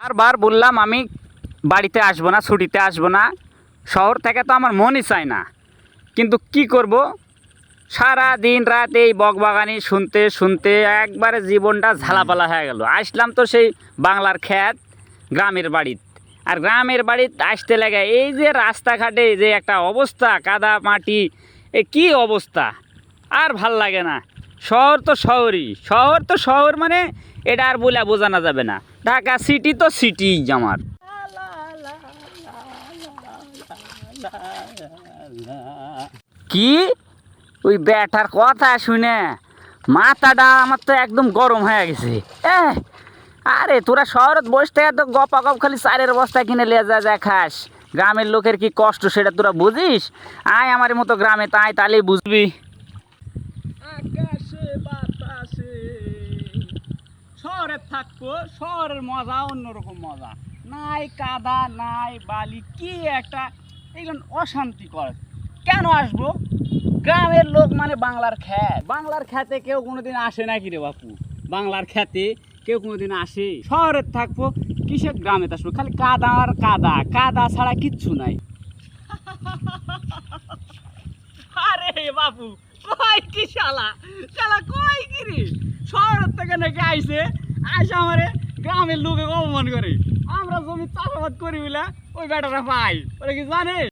বারবার বললাম, আমি বাড়িতে আসব না, ছুটিতে আসব না। শহর থেকে তো আমার মনই চায় না। কিন্তু কি করব? সারা দিন রাত এই বকবাগানি শুনতে শুনতে একবারে জীবনটা ঝালাপালা হয়ে গেল। আসলাম তো সেই বাংলার খ্যাত গ্রামের বাড়িতে। আর গ্রামের বাড়িতে আসতে লাগে এই যে রাস্তাঘাটে যে একটা অবস্থা, কাদা মাটি, এ কি অবস্থা? আর ভালো লাগে না। শহর তো শহরই। শহর তো শহর মানে এটা আর বলে বোঝানো যাবে না। ঢাকা সিটি তো সিটি আমার কি? ওই ব্যাটার কথা শুনে মাথাটা আমার তো একদম গরম হয়ে গেছে। আরে তোরা শহরত বসে থেকে তো গপা গপ খালি চারের বস্তা কিনে যা যা খাস। গ্রামের লোকের কি কষ্ট, সেটা তোরা বুঝিস? আয় আমার মতো গ্রামে, তাই তাহলেই বুঝবি। থাকব, শহরের মজা, অন্যরকম মজা। নাই কাদা, নাই বালি, কি একটা এগুলো অশান্তিকর। কেন আসব? গ্রামের লোক মানে বাংলার খ্যাত। বাংলার খ্যাতে কেউ কোনোদিন আসে নাকি রে বাপু? বাংলার খ্যাতে কেউ কোনোদিন আসে। শহরে থাকব, কিসের গ্রামে আসব খালি কাদা আর কাদা। কাদা ছাড়া কিচ্ছু নাই। আরে বাপু কই কি শালা? শালা কই কি রে? শহর থেকে নাকি আইছে আইসে আমারে, গ্রামের লোকে অপমান করে। আমরা জমি চাষাবাদ করি বলে ওই বেটারা পাই। ওরা কি জানে?